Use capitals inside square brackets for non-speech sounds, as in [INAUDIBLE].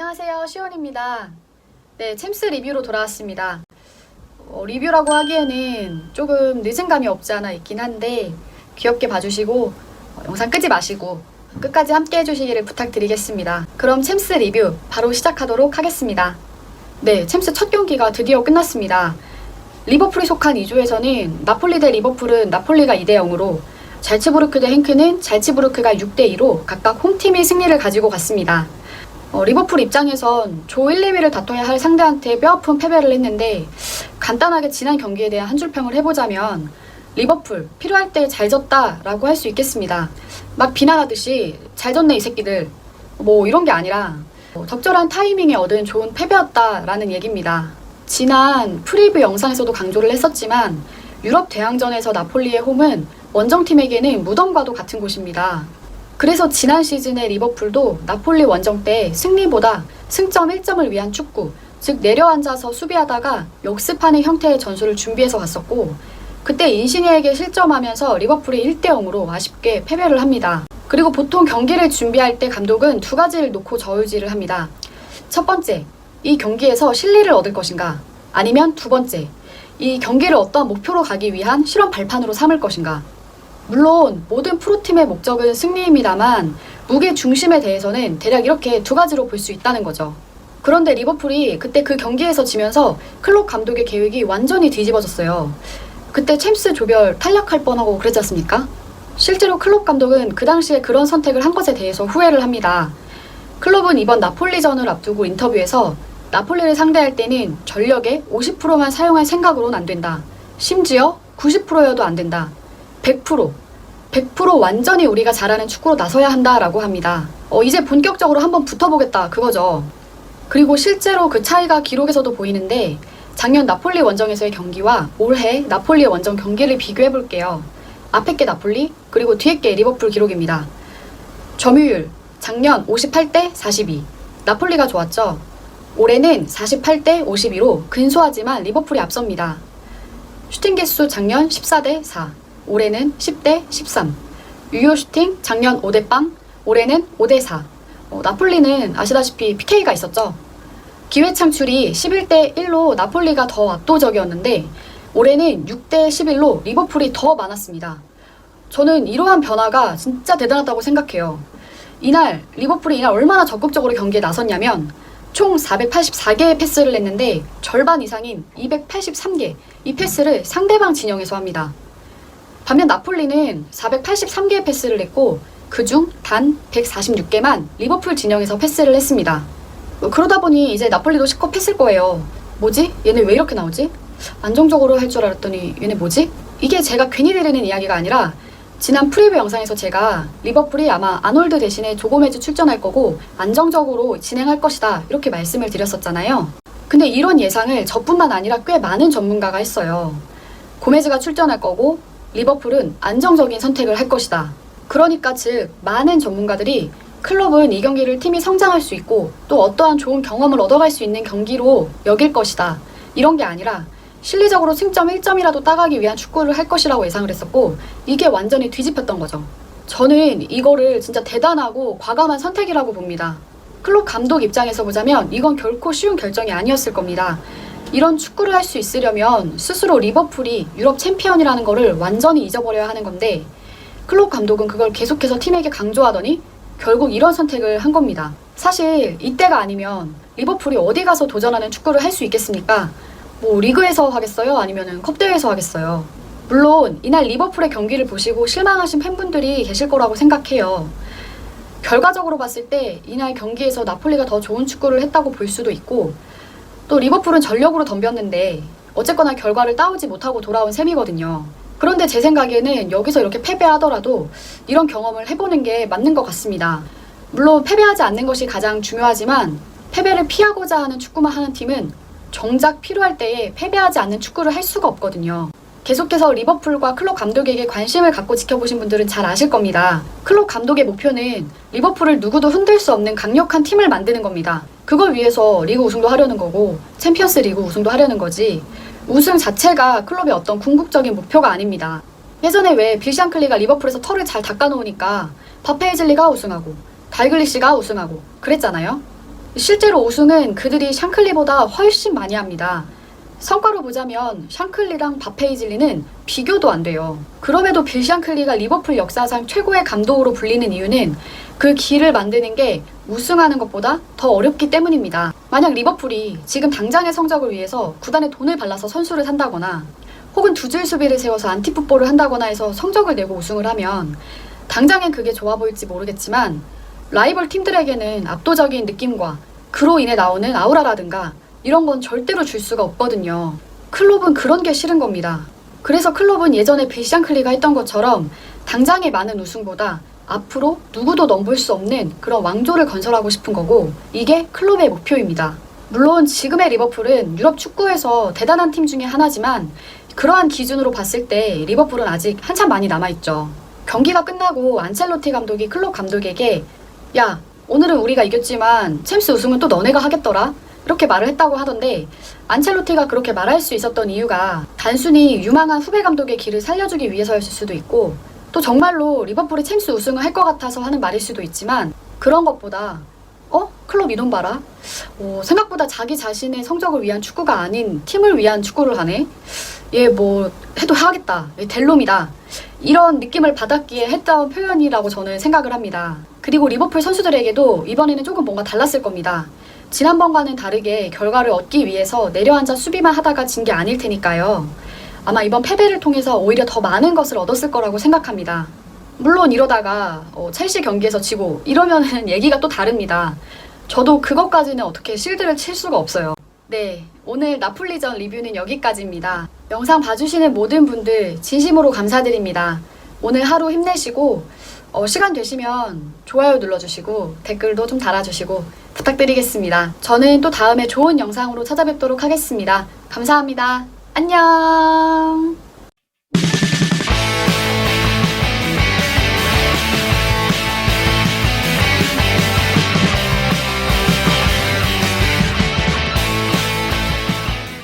안녕하세요. 시온입니다. 네, 챔스 리뷰로 돌아왔습니다. 어, 리뷰라고 하기에는 조금 늦은 감이 없지 않아 있긴 한데 귀엽게 봐주시고 어, 영상 끄지 마시고 끝까지 함께 해주시기를 부탁드리겠습니다. 그럼 챔스 리뷰 바로 시작하도록 하겠습니다. 네, 챔스 첫 경기가 드디어 끝났습니다. 리버풀이 속한 2조에서는 나폴리 대 리버풀은 나폴리가 2대 0으로 잘츠부르크 대 행크는 잘츠부르크가 6대 2로 각각 홈팀이 승리를 가지고 갔습니다. 어, 리버풀 입장에선 조 1, 2위를 다퉈야 할 상대한테 뼈아픈 패배를 했는데 간단하게 지난 경기에 대한 한 줄 평을 해보자면 리버풀 필요할 때 잘 졌다라고 할 수 있겠습니다. 막 비난하듯이 잘 졌네 이 새끼들 뭐 이런 게 아니라 어, 적절한 타이밍에 얻은 좋은 패배였다라는 얘기입니다. 지난 프리뷰 영상에서도 강조를 했었지만 유럽 대항전에서 나폴리의 홈은 원정팀에게는 무덤과도 같은 곳입니다. 그래서 지난 시즌의 리버풀도 나폴리 원정 때 승리보다 승점 1점을 위한 축구, 즉 내려앉아서 수비하다가 역습하는 형태의 전술을 준비해서 갔었고 그때 인시니에게 실점하면서 리버풀이 1대 0으로 아쉽게 패배를 합니다. 그리고 보통 경기를 준비할 때 감독은 두 가지를 놓고 저울질을 합니다. 첫 번째, 이 경기에서 실리를 얻을 것인가? 아니면 두 번째, 이 경기를 어떠한 목표로 가기 위한 실험 발판으로 삼을 것인가? 물론 모든 프로팀의 목적은 승리입니다만 무게 중심에 대해서는 대략 이렇게 두 가지로 볼 수 있다는 거죠. 그런데 리버풀이 그때 그 경기에서 지면서 클롭 감독의 계획이 완전히 뒤집어졌어요. 그때 챔스 조별 탈락할 뻔하고 그랬지 않습니까? 실제로 클롭 감독은 그 당시에 그런 선택을 한 것에 대해서 후회를 합니다. 클롭은 이번 나폴리전을 앞두고 인터뷰에서 나폴리를 상대할 때는 전력의 50%만 사용할 생각으로는 안 된다. 심지어 90%여도 안 된다. 100%, 100% 완전히 우리가 잘하는 축구로 나서야 한다라고 합니다. 어, 이제 본격적으로 한번 붙어보겠다 그거죠. 그리고 실제로 그 차이가 기록에서도 보이는데 작년 나폴리 원정에서의 경기와 올해 나폴리 원정 경기를 비교해 볼게요. 앞에 게 나폴리 그리고 뒤에 게 리버풀 기록입니다. 점유율 작년 58대 42 나폴리가 좋았죠. 올해는 48대 52로 근소하지만 리버풀이 앞섭니다. 슈팅 개수 작년 14대 4 올해는 10대 13 유효 슈팅 작년 5대 빵 올해는 5대 4 어, 나폴리는 아시다시피 PK가 있었죠. 기회 창출이 11대 1로 나폴리가 더 압도적이었는데 올해는 6대 11로 리버풀이 더 많았습니다. 저는 이러한 변화가 진짜 대단하다고 생각해요. 이날 리버풀이 이날 얼마나 적극적으로 경기에 나섰냐면 총 484개의 패스를 냈는데 절반 이상인 283개 이 패스를 상대방 진영에서 합니다. 반면 나폴리는 483개의 패스를 냈고 그중 단 146개만 리버풀 진영에서 패스를 했습니다. 어, 그러다 보니 이제 나폴리도 실컷 했을 거예요. 뭐지? 얘네 왜 이렇게 나오지? 안정적으로 할 줄 알았더니 얘네 뭐지? 이게 제가 괜히 들리는 이야기가 아니라 지난 프리뷰 영상에서 제가 리버풀이 아마 아놀드 대신에 조고메즈 출전할 거고 안정적으로 진행할 것이다 이렇게 말씀을 드렸었잖아요. 근데 이런 예상을 저뿐만 아니라 꽤 많은 전문가가 했어요. 고메즈가 출전할 거고 리버풀은 안정적인 선택을 할 것이다. 그러니까 즉 많은 전문가들이 클럽은 이 경기를 팀이 성장할 수 있고 또 어떠한 좋은 경험을 얻어갈 수 있는 경기로 여길 것이다. 이런 게 아니라 실리적으로 승점 1점이라도 따가기 위한 축구를 할 것이라고 예상을 했었고 이게 완전히 뒤집혔던 거죠. 저는 이거를 진짜 대단하고 과감한 선택이라고 봅니다. 클럽 감독 입장에서 보자면 이건 결코 쉬운 결정이 아니었을 겁니다. 이런 축구를 할 수 있으려면 스스로 리버풀이 유럽 챔피언이라는 거를 완전히 잊어버려야 하는 건데 클롭 감독은 그걸 계속해서 팀에게 강조하더니 결국 이런 선택을 한 겁니다. 사실 이때가 아니면 리버풀이 어디 가서 도전하는 축구를 할 수 있겠습니까? 뭐 리그에서 하겠어요? 아니면은 컵대회에서 하겠어요? 물론 이날 리버풀의 경기를 보시고 실망하신 팬분들이 계실 거라고 생각해요. 결과적으로 봤을 때 이날 경기에서 나폴리가 더 좋은 축구를 했다고 볼 수도 있고 또 리버풀은 전력으로 덤볐는데 어쨌거나 결과를 따오지 못하고 돌아온 셈이거든요. 그런데 제 생각에는 여기서 이렇게 패배하더라도 이런 경험을 해보는 게 맞는 것 같습니다. 물론 패배하지 않는 것이 가장 중요하지만 패배를 피하고자 하는 축구만 하는 팀은 정작 필요할 때에 패배하지 않는 축구를 할 수가 없거든요. 계속해서 리버풀과 클럽 감독에게 관심을 갖고 지켜보신 분들은 잘 아실 겁니다. 클럽 감독의 목표는 리버풀을 누구도 흔들 수 없는 강력한 팀을 만드는 겁니다. 그걸 위해서 리그 우승도 하려는 거고 챔피언스 리그 우승도 하려는 거지 우승 자체가 클럽의 어떤 궁극적인 목표가 아닙니다. 예전에 왜 빌샹클리가 리버풀에서 털을 잘 닦아놓으니까 파페이즐리가 우승하고 달글리시가 우승하고 그랬잖아요. 실제로 우승은 그들이 샹클리보다 훨씬 많이 합니다. 성과로 보자면 샹클리랑 바페이즐리는 비교도 안 돼요. 그럼에도 빌 샹클리가 리버풀 역사상 최고의 감독으로 불리는 이유는 그 길을 만드는 게 우승하는 것보다 더 어렵기 때문입니다. 만약 리버풀이 지금 당장의 성적을 위해서 구단에 돈을 발라서 선수를 산다거나 혹은 두 줄 수비를 세워서 안티풋볼을 한다거나 해서 성적을 내고 우승을 하면 당장엔 그게 좋아 보일지 모르겠지만 라이벌 팀들에게는 압도적인 느낌과 그로 인해 나오는 아우라라든가 이런 건 절대로 줄 수가 없거든요. 클롭은 그런 게 싫은 겁니다. 그래서 클롭은 예전에 빌샹클리가 했던 것처럼 당장의 많은 우승보다 앞으로 누구도 넘볼 수 없는 그런 왕조를 건설하고 싶은 거고 이게 클롭의 목표입니다. 물론 지금의 리버풀은 유럽 축구에서 대단한 팀 중에 하나지만 그러한 기준으로 봤을 때 리버풀은 아직 한참 많이 남아있죠. 경기가 끝나고 안첼로티 감독이 클롭 감독에게 야 오늘은 우리가 이겼지만 챔스 우승은 또 너네가 하겠더라 이렇게 말을 했다고 하던데 안첼로티가 그렇게 말할 수 있었던 이유가 단순히 유망한 후배 감독의 길을 살려주기 위해서였을 수도 있고 또 정말로 리버풀이 챔스 우승을 할 것 같아서 하는 말일 수도 있지만 그런 것보다 어? 클럽 이돈 봐라. 어, 생각보다 자기 자신의 성적을 위한 축구가 아닌 팀을 위한 축구를 하네. 얘 뭐 해도 하겠다. 얘 델롬이다. 이런 느낌을 받았기에 했던 표현이라고 저는 생각을 합니다. 그리고 리버풀 선수들에게도 이번에는 조금 뭔가 달랐을 겁니다. 지난번과는 다르게 결과를 얻기 위해서 내려앉아 수비만 하다가 진 게 아닐 테니까요. 아마 이번 패배를 통해서 오히려 더 많은 것을 얻었을 거라고 생각합니다. 물론 이러다가 어, 첼시 경기에서 지고 이러면은 [LAUGHS] 얘기가 또 다릅니다. 저도 그것까지는 어떻게 실드를 칠 수가 없어요. 네, 오늘 나폴리전 리뷰는 여기까지입니다. 영상 봐주시는 모든 분들 진심으로 감사드립니다. 오늘 하루 힘내시고 어, 시간 되시면 좋아요 눌러주시고 댓글도 좀 달아주시고 부탁드리겠습니다. 저는 또 다음에 좋은 영상으로 찾아뵙도록 하겠습니다. 감사합니다. 안녕!